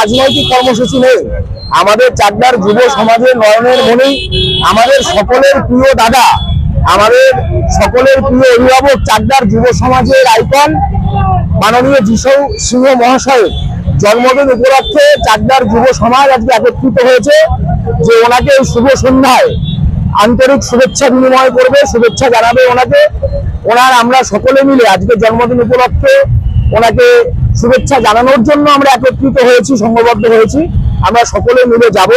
রাজনৈতিক কর্মসূচি নেই। আমাদের চাকদার যুব সমাজের নয়নের মনেই আমাদের সকলের প্রিয় দাদা, আমাদের সকলের প্রিয় অভিভাবক চাকদার যুব সমাজের আইকন মাননীয় যিশু সিংহ মহাশয়ের জন্মদিন উপলক্ষে চাকদার যুব সমাজ আজকে একত্রিত হয়েছে যে ওনাকে এই শুভ সন্ধ্যায় আন্তরিক শুভেচ্ছা বিনিময় করবে, শুভেচ্ছা জানাবে ওনাকে। ওনার আমরা সকলে মিলে আজকে জন্মদিন উপলক্ষে ওনাকে শুভেচ্ছা জানানোর জন্য আমরা একত্রিত হয়েছি, সংঘবদ্ধ হয়েছি। আমরা সকলে মিলে যাব।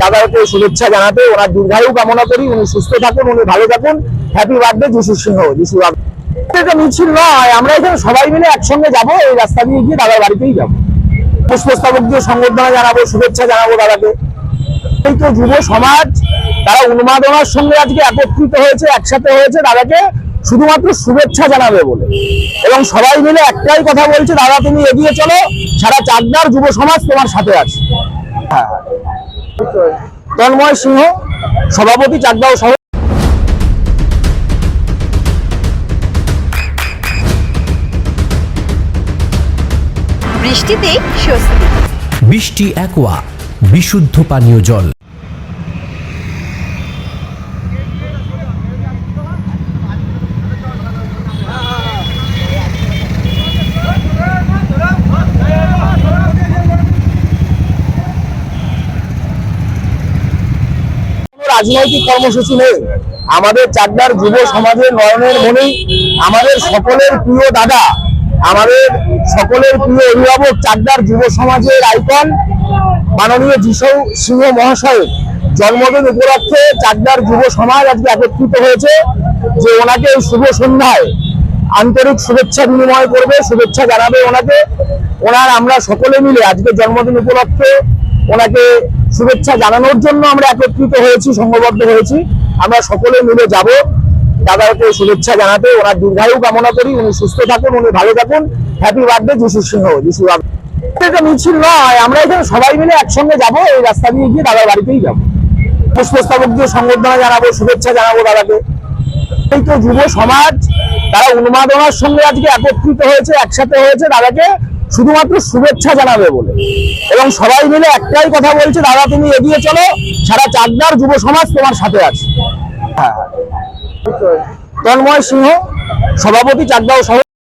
দাদাকে শুভেচ্ছা জানাতে ওনার দীর্ঘায়ু কামনা করি। উনি সুস্থ থাকুন, উনি ভালো থাকুন। হ্যাপি বার্থডে যিশু সিংহ, যিশু এটা মিছিল নয়, আমরা এখানে সবাই মিলে একসঙ্গে যাব, এই রাস্তা দিয়ে গিয়ে দাদার বাড়িতেই যাব। পুষ্পস্তবক দিয়ে সংবর্ধনা জানাব, শুভেচ্ছা জানাব দাদাকে। এই তো যুব সমাজ, তারা উন্মাদনার সঙ্গে আজকে একত্রিত হয়েছে, একসাথে হয়েছে দাদাকে। শুধুমাত্র শুভেচ্ছা জানাবে বলে। এবং সবাই মিলে একটাই কথা বলছে দাদা তুমি এগিয়ে চলো সারা চাকদার যুব সমাজ তোমার সাথে আছে। হ্যাঁ তন্ময় সিংহ সভাপতি চাকদা ও সহ বৃষ্টিতেই স্বস্তি। বৃষ্টি অ্যাকোয়া বিশুদ্ধ পানীয় জল কোনো রাজনৈতিক কর্মসূচি নেই। আমাদের চাকদার যুব সমাজের নয়নের মনেই আমাদের সকলের প্রিয় দাদা, আমাদের সকলের প্রিয় অভিভাবক চাকদার যুব সমাজের আইকন, মাননীয় যিশু সিংহ মহাশয়ের জন্মদিন উপলক্ষে চাকদার যুব সমাজ আজকে একত্রিত হয়েছে যে ওনাকে শুভ সন্ধ্যায় আন্তরিক শুভেচ্ছা বিনিময় করবে, শুভেচ্ছা জানাবে ওনাকে। ওনার আমরা সকলে মিলে আজকে জন্মদিন উপলক্ষে ওনাকে শুভেচ্ছা জানানোর জন্য আমরা একত্রিত হয়েছি, সংঘবদ্ধ হয়েছি। আমরা সকলে মিলে যাব। দাদাকে শুভেচ্ছা জানাতে ওনার দীর্ঘায়ু কামনা করি। উনি সুস্থ থাকুন, উনি ভালো থাকুন। হ্যাপি বার্থডে যিশু সিংহ, যিশু মিছিল নয়, আমরা এখানে সবাই মিলে একসঙ্গে যাব, এই রাস্তা দিয়ে গিয়ে দাদার বাড়িতেই যাব। পুষ্পস্তবক দিয়ে সংবর্ধনা জানাব, শুভেচ্ছা জানাব দাদাকে। এই তো যুব সমাজ, তারা উন্মাদনার সঙ্গে আজকে একত্রিত হয়েছে, একসাথে হয়েছে দাদাকে। শুধুমাত্র শুভেচ্ছা জানাবে বলে। এবং সবাই মিলে একটাই কথা বলছে, দাদা, তুমি এগিয়ে চলো, সারা চাকদার যুব সমাজ তোমার সাথে আছে। হ্যাঁ। তন্ময় সিংহ, সভাপতি চাকদা সহ